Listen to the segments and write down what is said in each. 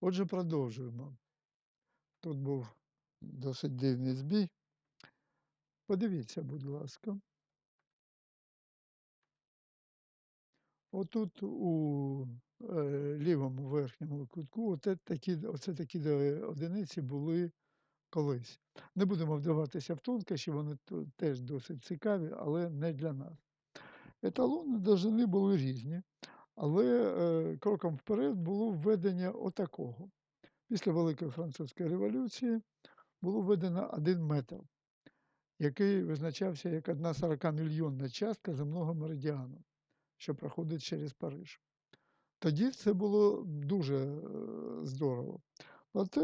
Отже, продовжуємо. Тут був досить дивний збій. Подивіться, будь ласка. Отут у е, лівому верхньому кутку оце такі, оце такі одиниці були колись. Не будемо вдаватися в тонкощі, вони теж досить цікаві, але не для нас. Еталони довжини були різні, але е, кроком вперед було введення отакого. Після Великої Французької революції було введено 1 метр, який визначався як 1 40-мільйонна частка земного меридіану, що проходить через Париж. Тоді це було дуже е, здорово. Проте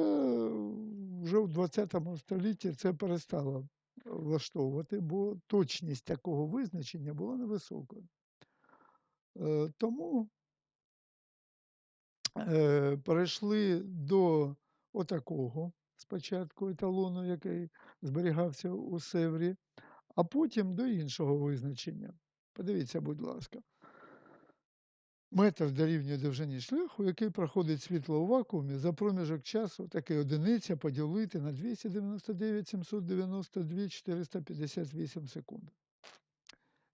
вже в 20 столітті це перестало влаштовувати, бо точність такого визначення була невисокою. Е, Тому е, перейшли до отакого спочатку еталону, який зберігався у Севрі, а потім до іншого визначення. Подивіться, будь ласка. Метр дорівнює довжині шляху, який проходить світло у вакуумі за проміжок часу, таке одиниця поділити на 299 792 458 секунд.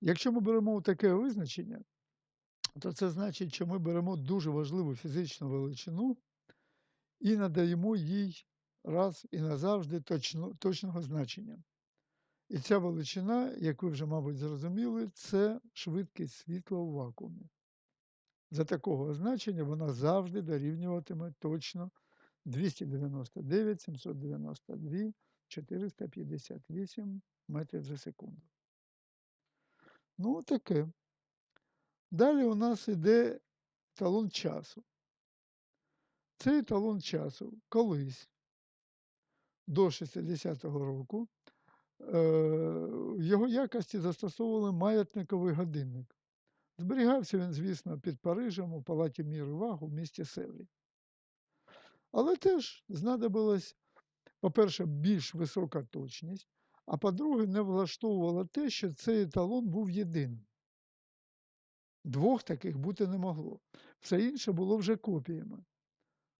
Якщо ми беремо таке визначення, то це значить, що ми беремо дуже важливу фізичну величину і надаємо їй раз і назавжди точно, точного значення. І ця величина, як ви вже, мабуть, зрозуміли, це швидкість світла у вакуумі. За такого значення вона завжди дорівнюватиме точно 299 792 458 метрів за секунду. Ну, таке. Далі у нас йде талон часу. Цей талон часу колись до 60-го року е, в його якості застосовували маятниковий годинник. Зберігався він, звісно, під Парижем у палаті мір і ваг місті Севрі. Але теж знадобилась, по-перше, більш висока точність, а по-друге, не влаштовувало те, що цей еталон був єдиним. Двох таких бути не могло. Все інше було вже копіями.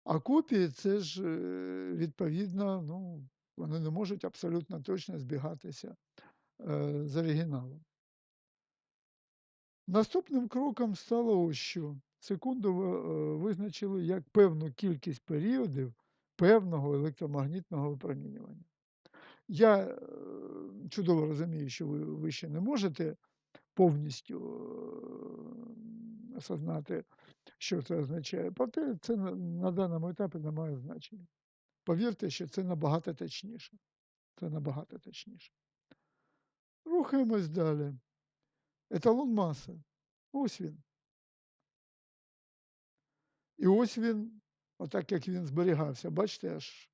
А копії це ж, е, відповідно, ну, вони не можуть абсолютно точно збігатися е, з оригіналом. Наступним кроком стало ось що. Секунду е, визначили як певну кількість періодів певного електромагнітного випромінювання. Я чудово розумію, що ви, ви ще не можете повністю осознати, що це означає. Проте це на, даному етапі не має значення. Повірте, що це набагато точніше. Це набагато точніше. Рухаємось далі. Еталон маси. Ось він. І ось він, отак як він зберігався, бачите, аж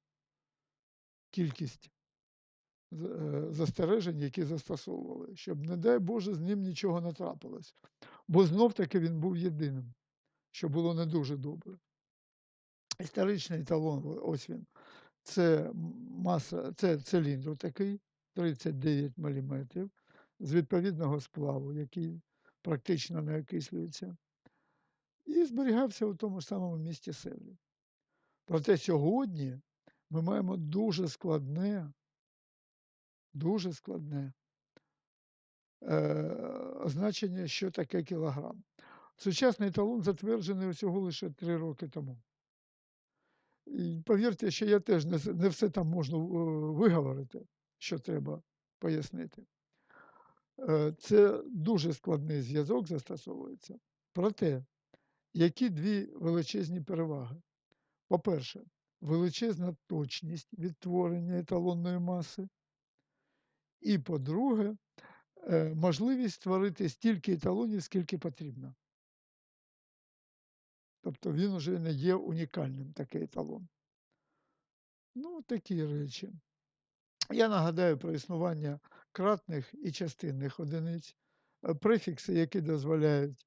кількість е, застережень, які застосовували, щоб, не дай Боже, з ним нічого не трапилось. Бо знов-таки він був єдиним, що було не дуже добре. Історичний талон, ось він. Це маса, це циліндр такий, 39 мм, з відповідного сплаву, який практично не окислюється, і зберігався у тому ж самому місті Севрі. Проте сьогодні ми маємо дуже складне, дуже складне значення, що таке кілограм. Сучасний талон затверджений всього лише три роки тому. І повірте, що я теж не, все там можу е, виговорити, що треба пояснити. Е, Це дуже складний зв'язок застосовується. Проте, які дві величезні переваги? По-перше, величезна точність відтворення еталонної маси. І по-друге, е, можливість створити стільки еталонів, скільки потрібно. Тобто він вже не є унікальним, такий еталон. Ну, такі речі. Я нагадаю про існування кратних і частинних одиниць, е, префікси, які дозволяють